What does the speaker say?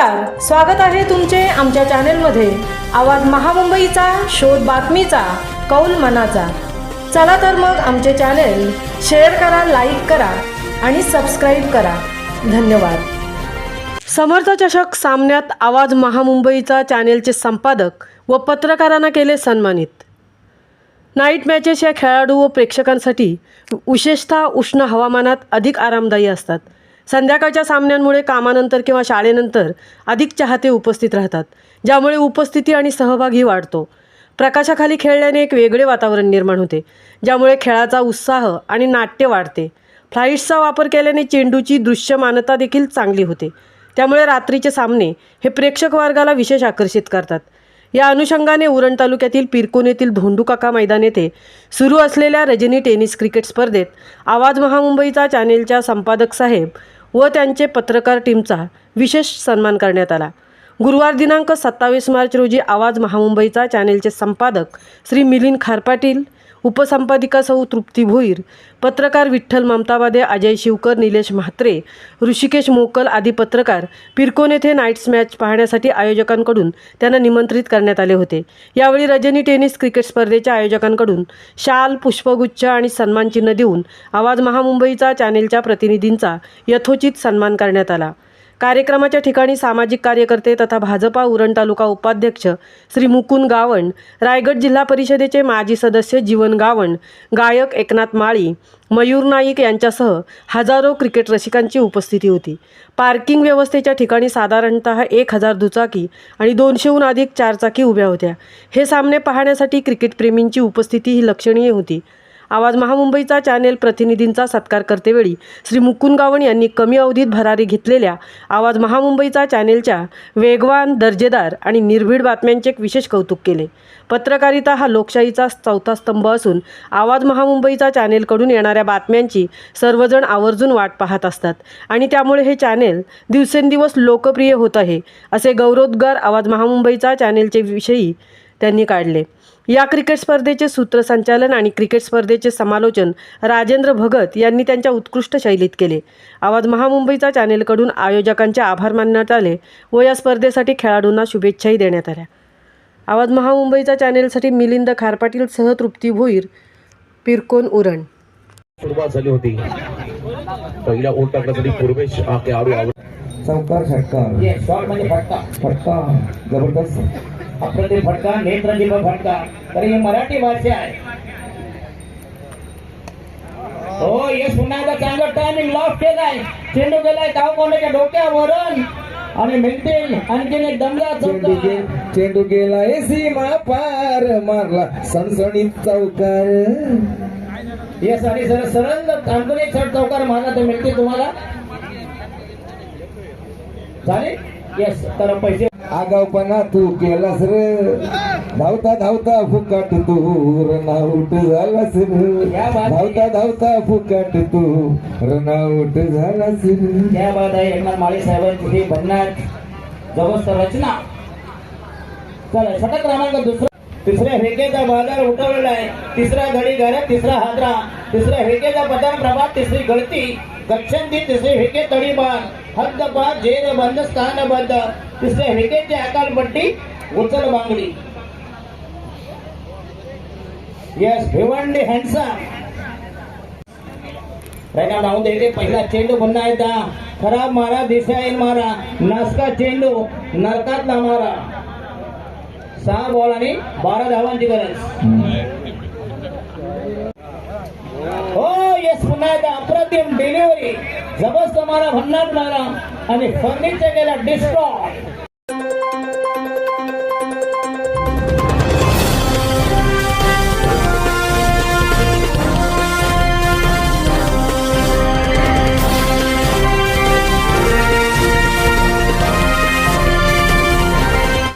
नमस्कार स्वागत आहे तुमचे आमच्या चॅनेलमध्ये. आवाज महामुंबईचा शोध बातमीचा कौल मनाचा. चला तर मग आमचे चॅनेल शेअर करा लाईक करा आणि सबस्क्राईब करा. धन्यवाद. समर्थ चषक सामन्यात आवाज महामुंबईचा चॅनेलचे संपादक व पत्रकारांना केले सन्मानित. नाईट मॅचेस या खेळाडू व प्रेक्षकांसाठी विशेषतः उष्ण हवामानात अधिक आरामदायी असतात. संध्याकाळच्या सामन्यांमुळे कामानंतर किंवा शाळेनंतर अधिक चाहते उपस्थित राहतात ज्यामुळे उपस्थिती आणि सहभागही वाढतो. प्रकाशाखाली खेळल्याने एक वेगळे वातावरण निर्माण होते ज्यामुळे खेळाचा उत्साह आणि नाट्य वाढते. फ्लाईट्सचा वापर केल्याने चेंडूची दृश्यमानता देखील चांगली होते. त्यामुळे रात्रीचे सामने हे प्रेक्षक वर्गाला विशेष आकर्षित करतात. या अनुषंगाने उरण तालुक्यातील पिरकोन येथील धोंडूकाका मैदान येथे सुरू असलेल्या रजनी टेनिस क्रिकेट स्पर्धेत आवाज महामुंबईचा चॅनेलच्या संपादक साहेब व त्यांचे पत्रकार टीमचा विशेष सन्मान करण्यात आला. गुरुवार दिनांक सत्तावीस मार्च रोजी आवाज महामुंबईचा चॅनेलचे संपादक श्री मिलिंद खारपाटील उपसंपादिका सौ तृप्ती भोईर पत्रकार विठ्ठल ममतावादे अजय शिवकर निलेश म्हात्रे ऋषिकेश मोकल आदी पत्रकार पिरकोन येथे नाईट्स मॅच पाहण्यासाठी आयोजकांकडून त्यांना निमंत्रित करण्यात आले होते. यावेळी रजनी टेनिस क्रिकेट स्पर्धेच्या आयोजकांकडून शाल पुष्पगुच्छ आणि सन्मानचिन्ह देऊन आवाज महामुंबईचा चॅनेलच्या प्रतिनिधींचा यथोचित सन्मान करण्यात आला. कार्यक्रमाच्या ठिकाणी सामाजिक कार्यकर्ते तथा भाजपा उरण तालुका उपाध्यक्ष श्री मुकुंद गावण रायगड जिल्हा परिषदेचे माजी सदस्य जीवन गावण गायक एकनाथ माळी मयूर नाईक यांच्यासह हजारो क्रिकेट रसिकांची उपस्थिती होती. पार्किंग व्यवस्थेच्या ठिकाणी साधारणतः एक हजार दुचाकी आणि दोनशेहून अधिक चारचाकी उभ्या होत्या. हे सामने पाहण्यासाठी क्रिकेटप्रेमींची उपस्थिती ही लक्षणीय होती. आवाज महामुंबईचा चॅनेल प्रतिनिधींचा सत्कार करतेवेळी श्री मुकुंद गावण यांनी कमी अवधीत भरारी घेतलेल्या आवाज महामुंबईचा चॅनेलच्या वेगवान दर्जेदार आणि निर्भीड बातम्यांचे एक विशेष कौतुक केले. पत्रकारिता हा लोकशाहीचा चौथा स्तंभ असून आवाज महामुंबईचा चॅनेलकडून येणाऱ्या बातम्यांची सर्वजण आवर्जून वाट पाहत असतात आणि त्यामुळे हे चॅनेल दिवसेंदिवस लोकप्रिय होत आहे असे गौरवोद्गार आवाज महामुंबईचा चॅनेलचे विषयी त्यांनी काढले. या क्रिकेट स्पर्धेचे सूत्रसंचालन आणि क्रिकेट स्पर्धेचे समालोचन राजेंद्र भगत यांनी त्यांच्या उत्कृष्ट शैलीत केले. आवाज महामुंबईचा चॅनेलकडून आयोजकांचे आभार मानण्यात आले व या स्पर्धेसाठी खेळाडूंना शुभेच्छाही देण्यात आल्या. आवाज महामुंबईचा चॅनेलसाठी मिलिंद खारपाटील सह तृप्ती भोईर पिरकोन उरण. सुरुवात झाली होती. पहिल्या ओट टाकण्यासाठी पूर्वेश चौकार षटकार म्हणजे फटका. फटका. जबरदस्त. अप्रतिम फटका नेत्रदीप फटका. तर ही मराठी भाषा आहे. हो पुन्हा एकदा चांगलं टायमिंग लॉस केलाय चेंडू गेलाय धाव कोणाच्या डोक्यावरून. आणि मिळतील आणखीन एक दमदार चेंडू गे चेंडू गेला ए सीमा पार मारला. सणसणीत चौकार. यस आणि सर सरळ आणखीन एक चौकार मारला तर मिळतील तुम्हाला? चालेल? येस तर पैसे आगावपणा तू केलास रे. धावता धावता फुकाट तू रनाऊट झालास रे. धावता धावता फुकाट तू रनाऊट झालास रे. त्या बाद आहे एकनाथ माळी साहेबांची भन्नाट जबरदस्त रचना. चला षटक क्रमांक दुसरा. तिसऱ्या हेकेचा बाजार उठवलेला आहे. तिसरा घडी घरात तिसरा हादरा. तिसऱ्या हेकेचा पदान प्रभात तिसरी गळती. गच्छंती तिसरी हेके तडीबार. हद्द बाद जेर बंद स्थान बंद तिसऱ्या हेकेची अकालपट्टी उचल बांगडी यस भिवंडी हँडसम रैना धावून देते पहिला चेंडू पुन्हा एकदा खराब मारा दिशाहीन मारा नासका चेंडू नरकातला मारा सहा बॉल आणि बारा धावांची गरज अप्रतिम डिलिव्हरी जबरदस्त मारा भन्नाट मारा आणि फर्निचर गेला डिस्ट्रॉ